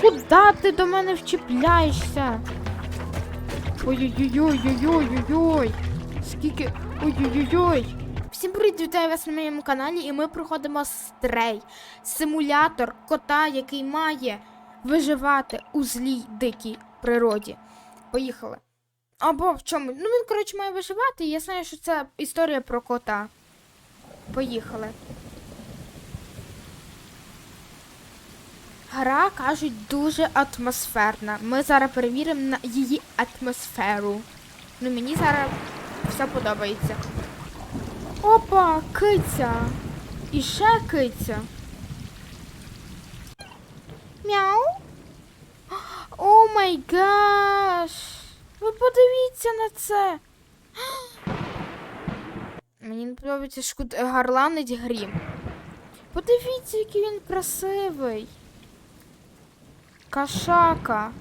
Куда ти до мене вчіпляєшся? Ой-ой-ой-ой-ой-ой-ой. Скільки. Ой-ой-ой-ой. Всім привіт, вітаю вас на моєму каналі, і ми проходимо стрей. Симулятор кота, який має виживати у злій дикій природі. Поїхали. Або в чому? Ну він, коротше, має виживати, я знаю, що це історія про кота. Поїхали. Гра, кажуть, дуже атмосферна. Ми зараз перевіримо на її атмосферу. Ну, мені зараз все подобається. Опа, киця. І ще киця. Мяу. О май гаш. Ви подивіться на це. Мені не подобається шкуд... гарланить грім. Подивіться, який він красивий. Кошака.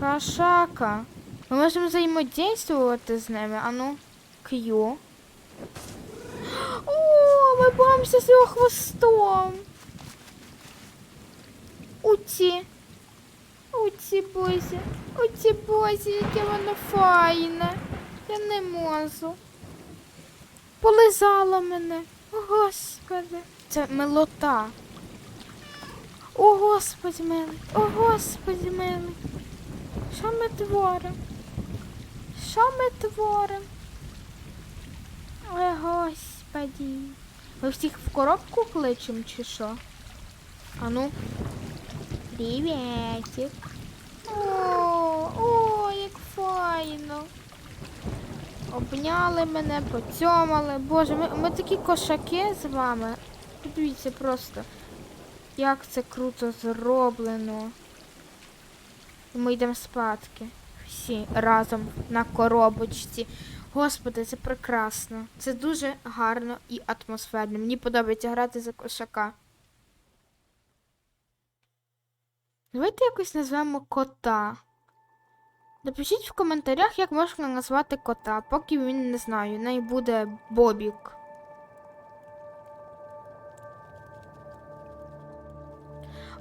Кошака. Ми можемо взаємодействувати з ними. А ну, К'ю. О, ми бавимося з його хвостом. Уці. Уці бозі. Уці бозі, яке воно файне. Я не можу. Полизало мене. Господи. Це милота. О, Господи милий, о, Господи милий. Що ми творимо? Що ми творимо? Ой, Господи. Ми всіх в коробку кличемо чи що? А ну. Привітик. О, о, як файно. Обняли мене, поцьомали. Боже, ми, ми такі кошаки з вами. Подивіться просто. Як це круто зроблено. Ми йдемо спадки. Всі разом на коробочці. Господи, це прекрасно. Це дуже гарно і атмосферно. Мені подобається грати за кошака. Давайте якось назвемо кота. Напишіть в коментарях, як можна назвати кота, поки він не знаю. Най буде Бобік.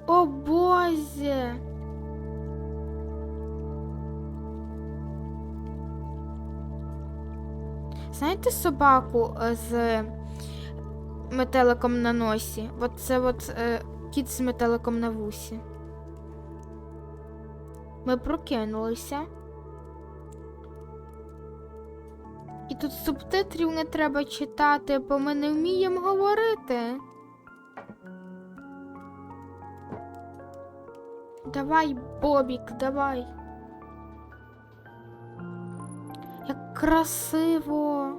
О боже. Знаєте собаку е, з метеликом на носі? От це от е, кіт з метеликом на вусі. Ми прокинулися. І тут субтитрів не треба читати, бо ми не вміємо говорити. Давай, Бобік, давай. Як красиво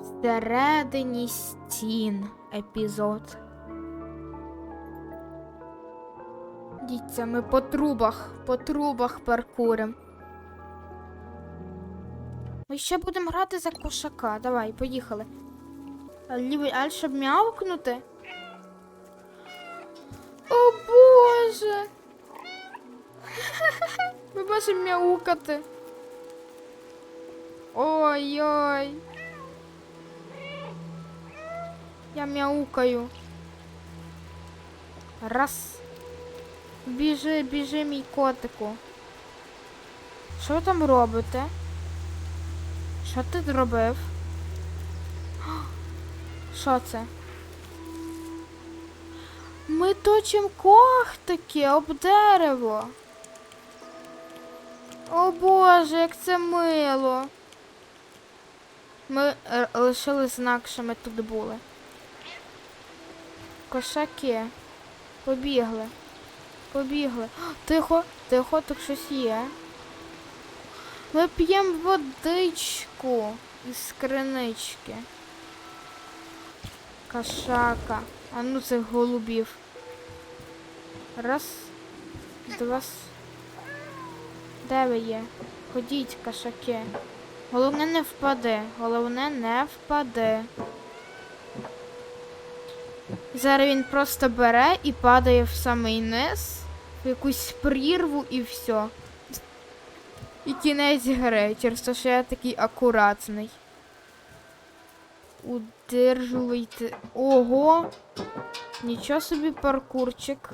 всередині стін епізод. Діться, ми по трубах, по трубах паркурим. Ми ще будемо грати за кошака. Давай, поїхали. Лівий аль, щоб м'явкнути. О боже! Ми можемо мяукати. Ой-ой. Я мяукаю. Раз. Біжи, біжи, мій котику. Що ви там робите? Що ти зробив? Що це? Ми точимо когтики об дерево. О Боже, як це мило. Ми е, лишили знак, що ми тут були. Кошаки. Побігли. Побігли. Тихо, тихо, тут щось є. Ми п'ємо водичку із кринички. Кошака. А ну цих голубів. Раз, два. Де ви є? Ходіть, кошаки. Головне не впаде. Головне не впаде. Зараз він просто бере і падає в самий низ, в якусь прірву і все. І кінець гри, через те, що я такий акуратний. Удержуйте. Ого! Нічого собі паркурчик.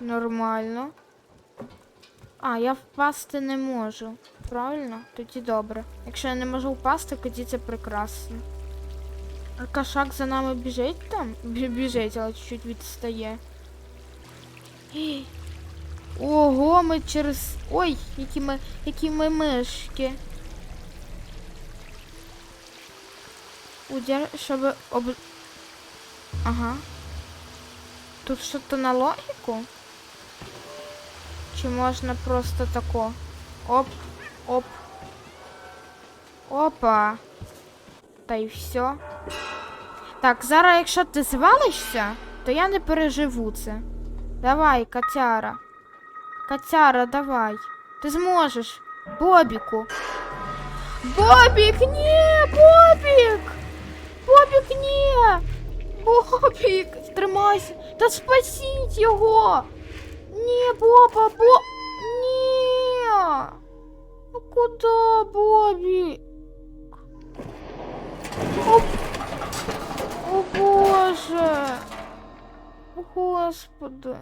Нормально. А, я впасти не можу. Правильно? Тоді добре. Якщо я не можу впасти, тоді це прекрасно. А кошак за нами біжить там? Біжить, але чуть-чуть відстає. Ого, ми через. Ой, які ми. які ми мишки. Удер, щоб об. Ага. Тут що-то на логіку? Чи можна просто тако? Оп, оп. Опа. Та й все. Так, зараз, якщо ти звалишся, то я не переживу це. Давай, котяра. Котяра, давай. Ти зможеш. Бобіку. Бобік, ні, Бобік! Бобік, ні! Бобік, тримайся. Та спасіть його! Ні, Боба, бо... Ні! Ну куди, Бобі? О, О Боже! Господи!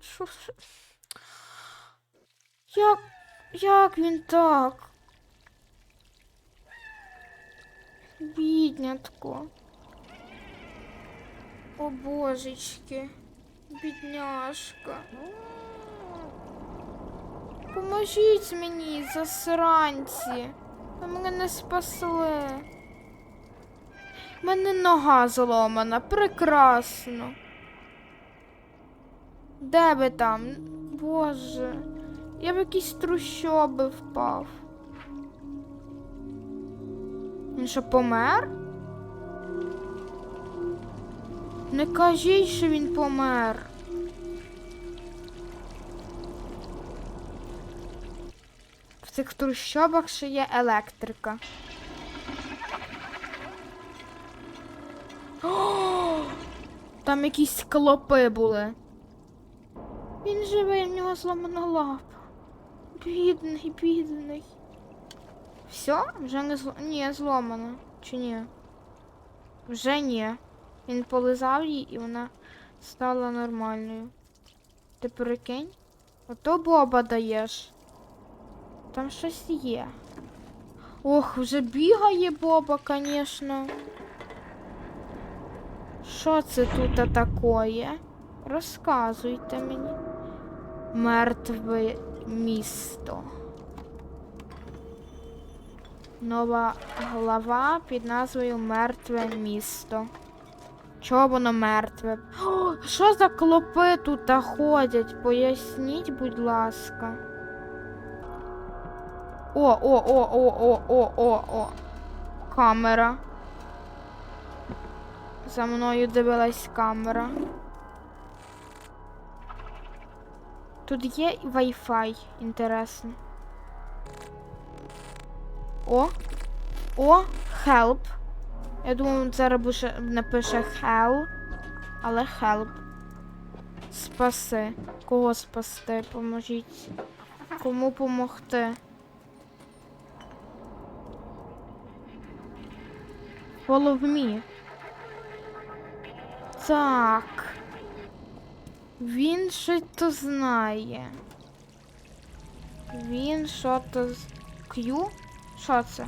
Що ж... Як... Як він так? Біднятко. О божечки. Бідняшка. Поможіть мені, засранці. Ви мене не спасли. У мене нога зломана. Прекрасно. Де ви там? Боже. Я в якісь трущоби впав. Він що помер? Не кажіть, що він помер. Цих трущобах ще є електрика. О! Там якісь клопи були. Він живий, в нього зламана лапа. Бідний, бідний. Все? Вже не зло... Ні, зломано. Чи ні? Вже ні. Він полизав її і вона стала нормальною. Ти прикинь? Ото Боба даєш. Там щось є. Ох, вже бігає Боба, звісно. Що це тут такое? Розказуйте мені. Мертве місто. Нова глава під назвою Мертве місто. Чого воно мертве? О, що за клопи тут ходять? Поясніть, будь ласка. О, о, о, о, о, о, о, о. Камера. За мною дивилась камера. Тут є Wi-Fi, інтересно. О! О! Help. Я думаю, зараз напише hell, але help. Спаси. Кого спасти? Поможіть. Кому помогти? Follow me. Так. Він щось то знає. Він що то з. Q? Що це?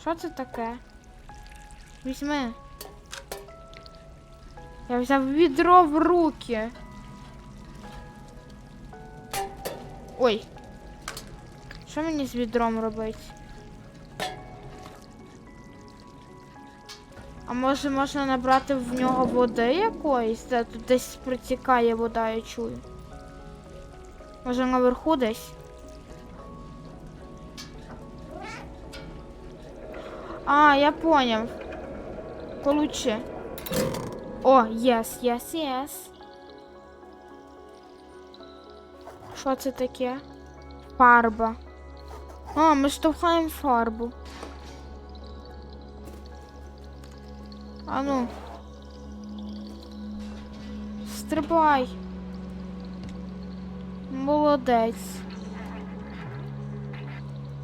Що це таке? Візьми. Я взяв відро в руки. Ой. Що мені з відром робити? А може можна набрати в нього води якоїсь? Де тут десь протікає вода, я чую. Може наверху десь? А, я понял. Получше. О, yes, yes, yes. Що це таке? Фарба. А, ми штовхаємо фарбу. А ну. Стрибай. Молодець.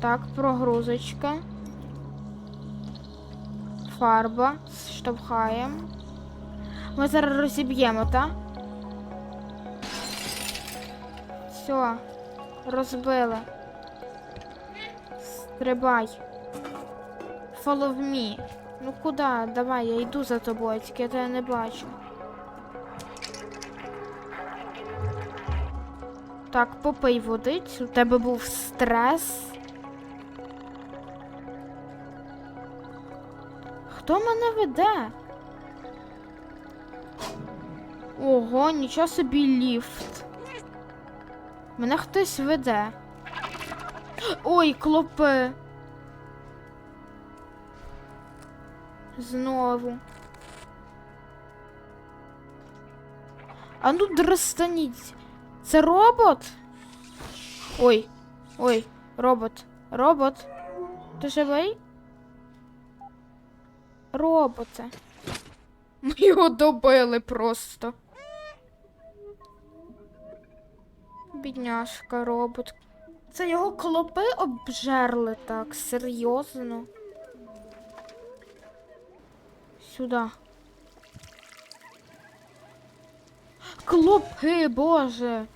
Так, прогрузочка. Фарба. Штовхаємо. Ми зараз розіб'ємо, так? Все, розбили. Стрибай. Follow me. Ну куди? Давай, я йду за тобою, тільки я тебе не бачу. Так, попий водиць, у тебе був стрес. Хто мене веде? Ого, нічого собі ліфт. Мене хтось веде. Ой, клопи. Знову. А ну дростаніть. Це робот? Ой. Ой, робот. Робот. Ти живий? Роботе. Ми його добили просто. Бідняшка, робот. Це його клопи обжерли так, серйозно. Сюди. Клопи, боже.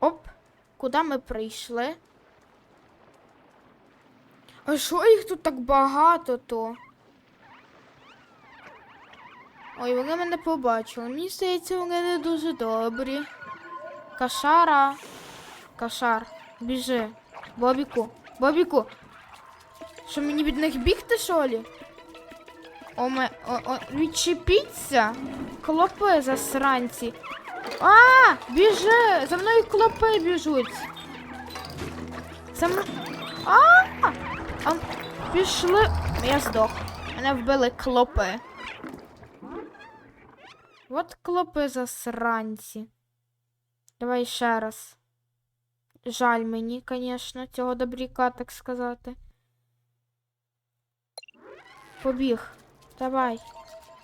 Оп, куди ми прийшли? А що їх тут так багато то? Ой, вони мене побачили. Мені здається, вони не дуже добрі. Кашара. Кашар. Біжи. Бобіку. Бобіку. Що мені від них бігти, що лі? О, ме... о, о, відчепіться. Клопи засранці. А, біжи! За мною клопи біжуть. За мною... А! А, пішли. Я здох. Мене вбили клопи. От клопи засранці. Давай ще раз. Жаль мені, звісно, цього добряка, так сказати. Побіг. Давай.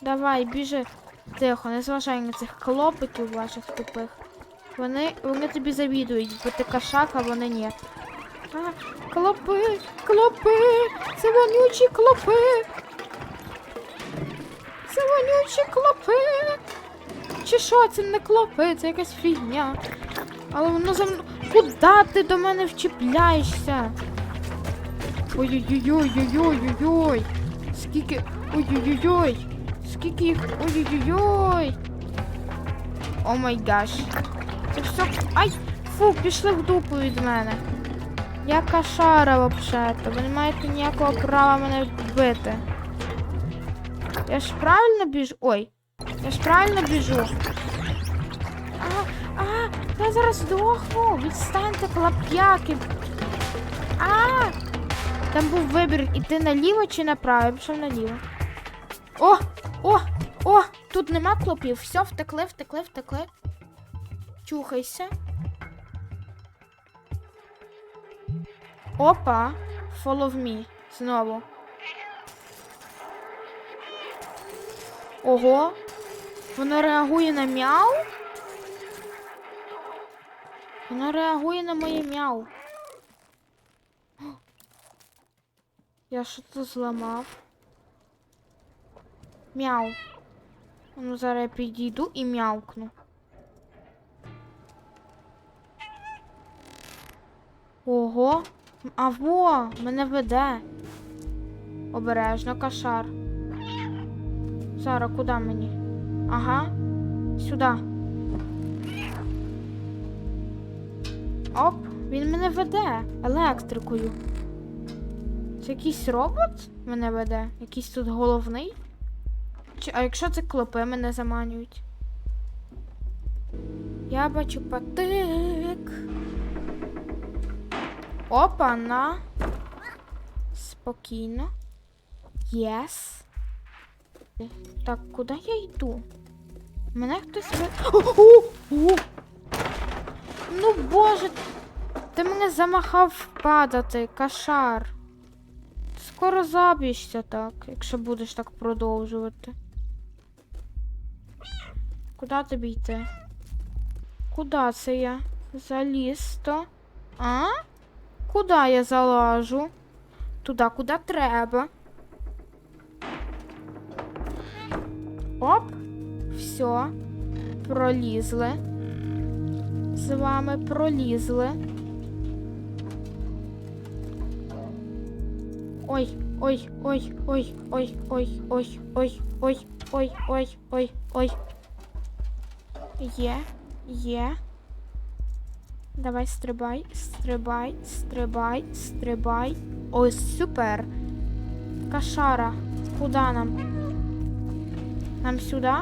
Давай, біжи. Тихо, не зважай на цих клопиків ваших тупих. Вони, вони тобі завідують, бо ти кошак, а вони ні. А, клопи, клопи, це вонючі клопи. Це вонючі клопи. Чи що, це не клопи, це якась фігня. Але воно за мною. Куда ти до мене вчіпляєшся? Ой-ой-ой-ой-ой-ой-ой. Скільки. Ой-ой-ой-ой. Скільки їх. Ой-ой-ой. О май гаш. Це все. Ай! Фу, пішли в дупу від мене. Я кошара вообще-то. Ви не маєте ніякого права мене вбити. Я ж правильно біжу. Ой. Я ж правильно біжу. А, а, я зараз здохну. Відстаньте, клап'яки. А! Там був вибір, іти наліво чи направо. Я пішов наліво. О! О! О! Тут нема клопів. Все, втекли, втекли, втекли. Чухайся. Опа. Follow me. Знову. Ого. Воно реагує на мяу? Воно реагує на моє мяу. Я що-то зламав. Мяу. Ну, зараз я підійду і мяукну. Ого. А во, мене веде. Обережно, кошар. Зараз, куди мені? Ага. Сюди. Оп, він мене веде електрикою. Це якийсь робот мене веде? Якийсь тут головний? Чи, а якщо це клопи мене заманюють? Я бачу патик. Опа, на. Спокійно. Єс. Так, куди я йду? Мене хтось. О, о, о! Ну боже, ти мене замахав падати, кошар. Скоро заб'єшся так, якщо будеш так продовжувати. Куди тобі йти? Куди це я? Заліз то? А? Куди я залажу? Туди, куди треба. Оп. Все. Пролізли. з вами пролізли. Ой, ой, ой, ой, ой, ой, ой, ой, ой, ой, ой, ой, ой. Є, є. Давай стрибай, стрибай, стрибай, стрибай. Ой, супер. Кашара. Куда нам? Нам сюди?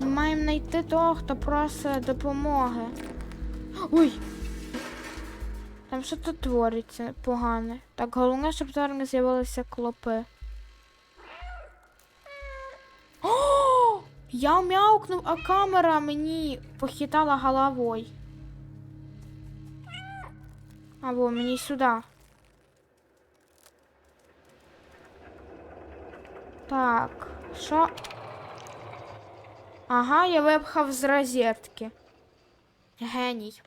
Ми маємо знайти того, хто просить допомоги. Ой! Там що тут твориться погане. Так, головне, щоб зараз не з'явилися клопи. О! Я м'яукнув, а камера мені похитала головою. Або мені сюди. Так, що? Ага, я випхав з розетки. Геній.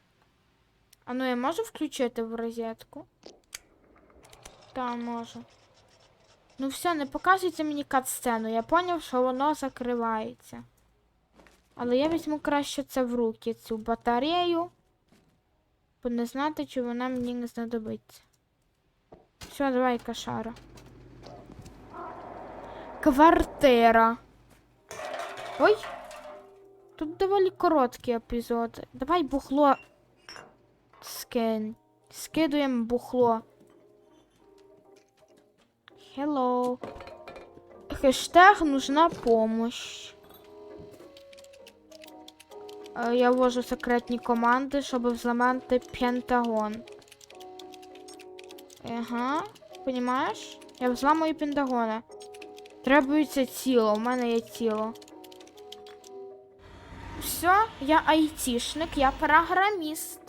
А ну я можу включити в розетку? Так, можу. Ну все, не показуйте мені кат-сцену. Я поняв, що воно закривається. Але я візьму краще це в руки, цю батарею. Бо не знати, чи вона мені не знадобиться. Все, давай, кошара. Квартира. Ой. Тут доволі короткий епізод. Давай бухло скинь. Скидуємо бухло. Hello. Хештег нужна помощь. Е, Я ввожу секретні команди, щоб взламати Пентагон. Ага, понімаєш? Я взламую Пентагона. Требується тіло, у мене є тіло. Все, я айтішник, я програміст.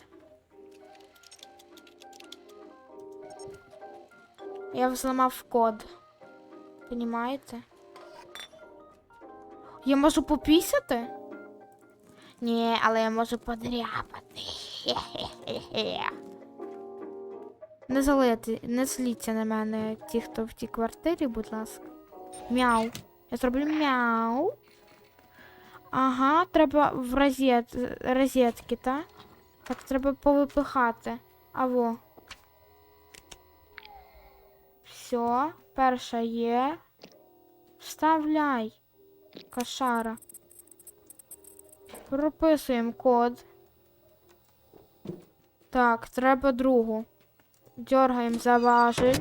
Я взламав код. Понімаєте? Я можу попісяти? Ні, але я можу подряпати. Не залити, не зліться на мене ті, хто в тій квартирі, будь ласка. Мяу. Я зроблю мяу. Ага, треба в розет... розетки, так? Так, треба повипихати. Аво. Все, перша є. Вставляй. Кошара. Прописуємо код. Так, треба другу. Дергаємо за важель.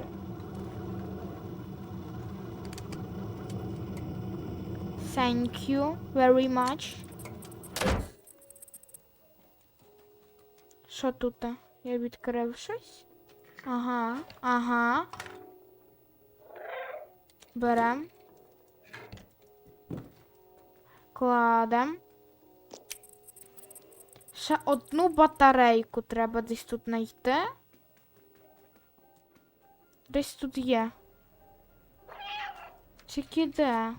Thank you very much. Що тут? Я відкрив щось? Ага, ага. Берем. Кладем. Ще одну батарейку треба десь тут знайти. Десь тут є. Тільки де?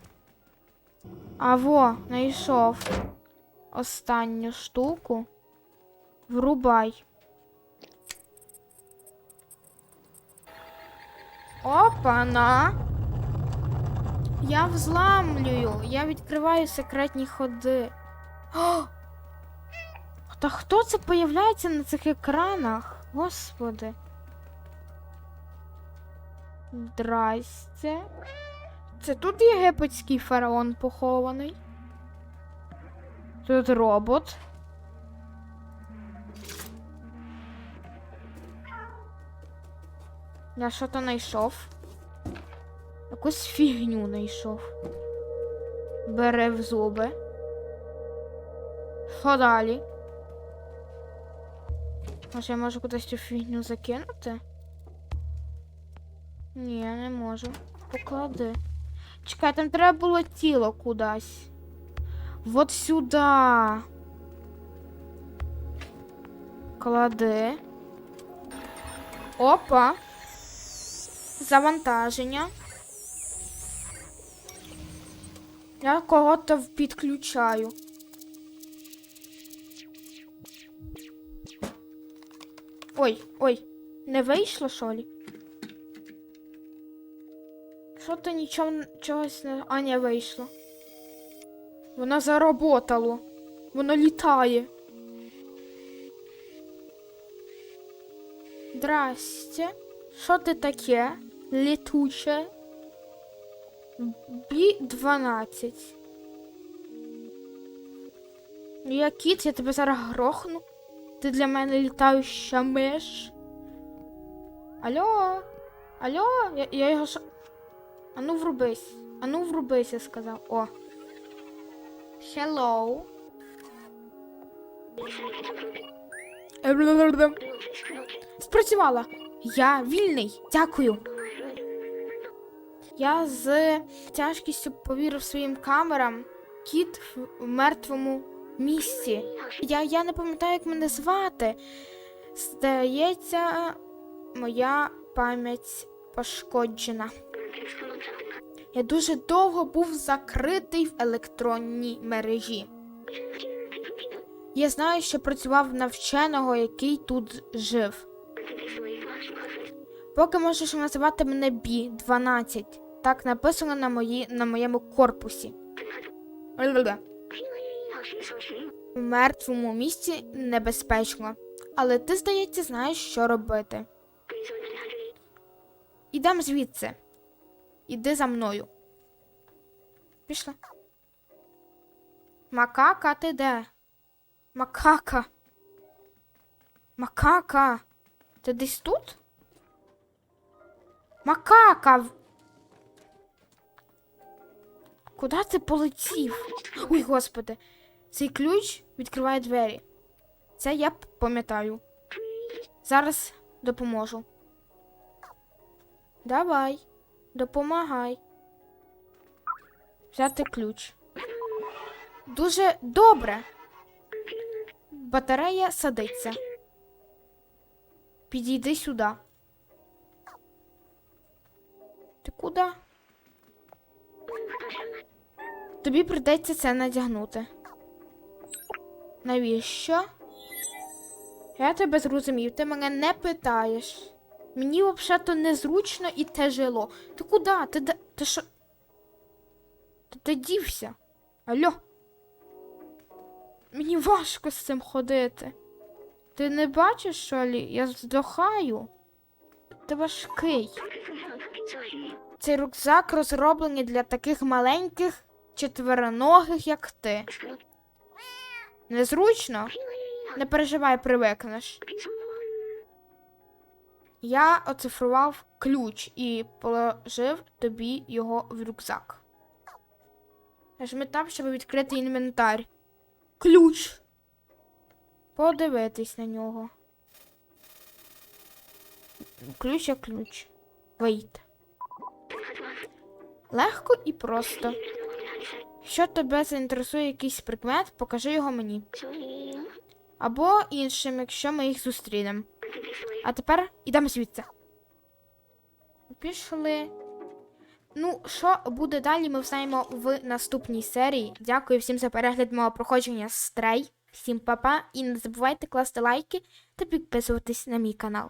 А во, знайшов останню штуку. Врубай. Опа-на! Я взламлюю. Я відкриваю секретні ходи. О! Та хто це появляється на цих екранах? Господи. Здрасте. Це тут єгипетський фараон похований. Тут робот. Я що-то знайшов. Якусь фігню знайшов. Бере в зуби. Що далі? Може, я можу кудись цю фігню закинути? Ні, не можу. Поклади. Чекай, там треба було тіло кудись. Вот сюди. Клади. Опа. Завантаження. Я кого-то підключаю. Ой, ой, не вийшло, що ли? Що то нічого чогось не... А, не вийшло. Воно заработало. Воно літає. Здрасте. Що ти таке? Літуче? Бі-12. Я кіт, я тебе зараз грохну. Ти для мене літаюча миш. Алло? Алло? Я, я його ш... Ану врубись. Ану врубись, я сказав. О. Hello. Спрацювала. Я вільний. Дякую. Я з тяжкістю повірив своїм камерам. Кіт в мертвому місці. Я, я не пам'ятаю, як мене звати. Здається, моя пам'ять пошкоджена. Я дуже довго був закритий в електронній мережі. Я знаю, що працював на вченого, який тут жив. Поки можеш називати мене Бі 12. Так написано на, мої, на моєму корпусі. В мертвому місці небезпечно. Але ти, здається, знаєш, що робити. Ідем звідси. Іди за мною. Пішла. Макака, ти де? Макака. Макака. Ти десь тут? Макака. Куди ти полетів? Ой, господи. Цей ключ відкриває двері. Це я пам'ятаю. Зараз допоможу. Давай, допомагай. Взяти ключ. Дуже добре. Батарея садиться. Підійди сюди. Ти куди? Тобі придеться це надягнути. Навіщо? Я тебе зрозумів, ти мене не питаєш. Мені взагалі незручно і тяжело. Ти куди? Ти де. Ти що? Ти де дівся? Алло? Мені важко з цим ходити. Ти не бачиш, що лі? Я здохаю. Ти важкий. Цей рюкзак розроблений для таких маленьких четвероногих, як ти. Незручно? Не переживай, привикнеш. Я оцифрував ключ і положив тобі його в рюкзак. Нажми там, щоб відкрити інвентар. Ключ. Подивитись на нього. Ключ як ключ. Wait. Легко і просто. Якщо тебе заінтересує якийсь предмет, покажи його мені. Або іншим, якщо ми їх зустрінемо. А тепер ідемо звідси. Пішли. Ну, що буде далі, ми взнаємо в наступній серії. Дякую всім за перегляд мого проходження Стрей. Всім па-па і не забувайте класти лайки та підписуватись на мій канал.